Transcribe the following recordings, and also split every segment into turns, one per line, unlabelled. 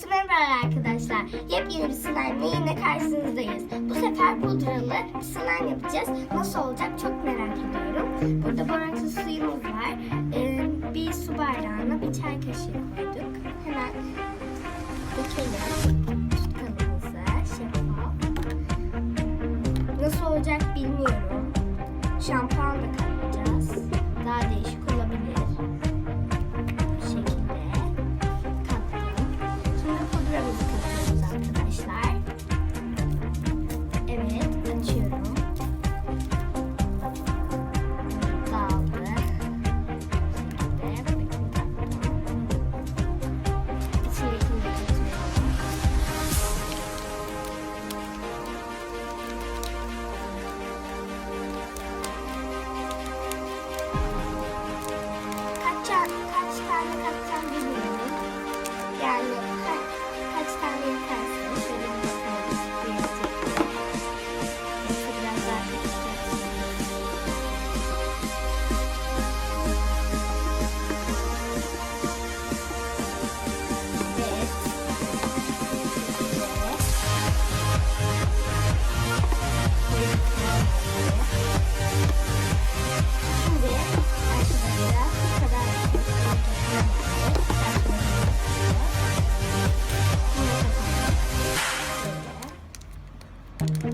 Herkese merhaba arkadaşlar. Yepyeni bir slime yine karşınızdayız. Bu sefer pudralı bir slime yapacağız. Nasıl olacak çok merak ediyorum. Burada borakslı suyumuz var. Ee, bir su bardağına bir çay kaşığı koyduk. Hemen dökelim. Tutalımızı şeffaf. Nasıl olacak bilmiyorum. Şampuan Evet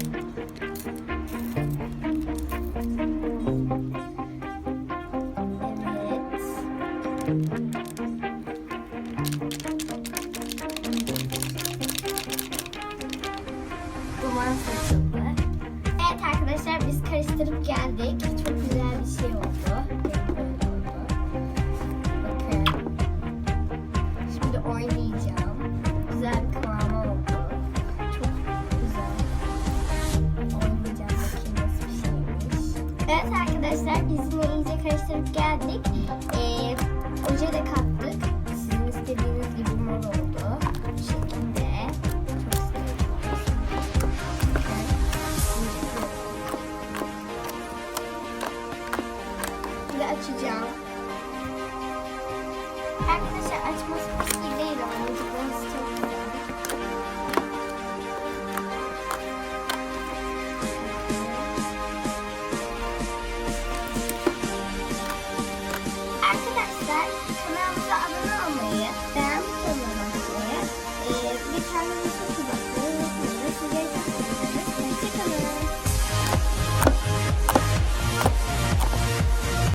arkadaşlar biz karıştırıp geldik. Çok güzel bir şey oldu. Evet arkadaşlar biz yine iyice karıştırıp geldik. Ee, oje de kattık. Sizin istediğiniz gibi mor oldu. Bu şekilde. Çok. Şimdi açacağım. Arkadaşlar